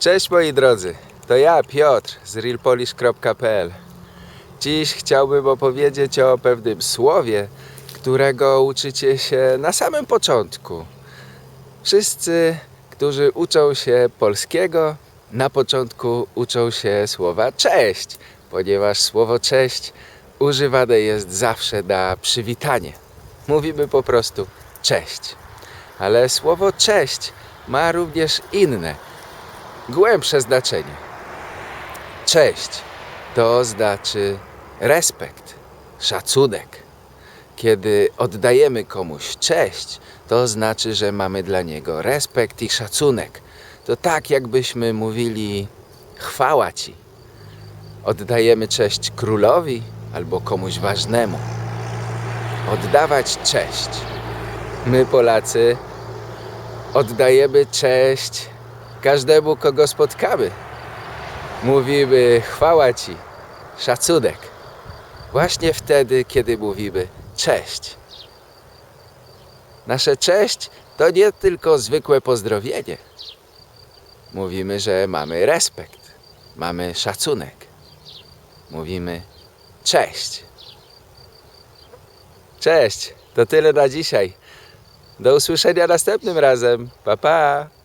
Cześć moi drodzy, to ja Piotr z realpolish.pl. Dziś chciałbym opowiedzieć o pewnym słowie, którego uczycie się na samym początku. Wszyscy, którzy uczą się polskiego, na początku uczą się słowa cześć, ponieważ słowo cześć używane jest zawsze na przywitanie. Mówimy po prostu cześć. Ale słowo cześć ma również inne, głębsze znaczenie. Cześć to znaczy respekt, szacunek. Kiedy oddajemy komuś cześć, to znaczy, że mamy dla niego respekt i szacunek. To tak, jakbyśmy mówili chwała ci. Oddajemy cześć królowi albo komuś ważnemu. Oddawać cześć. My, Polacy, oddajemy cześć każdemu, kogo spotkamy. Mówimy chwała ci, szacunek. Właśnie wtedy, kiedy mówimy cześć. Nasze cześć to nie tylko zwykłe pozdrowienie. Mówimy, że mamy respekt, mamy szacunek. Mówimy cześć. Cześć, to tyle na dzisiaj. Do usłyszenia następnym razem. Pa pa.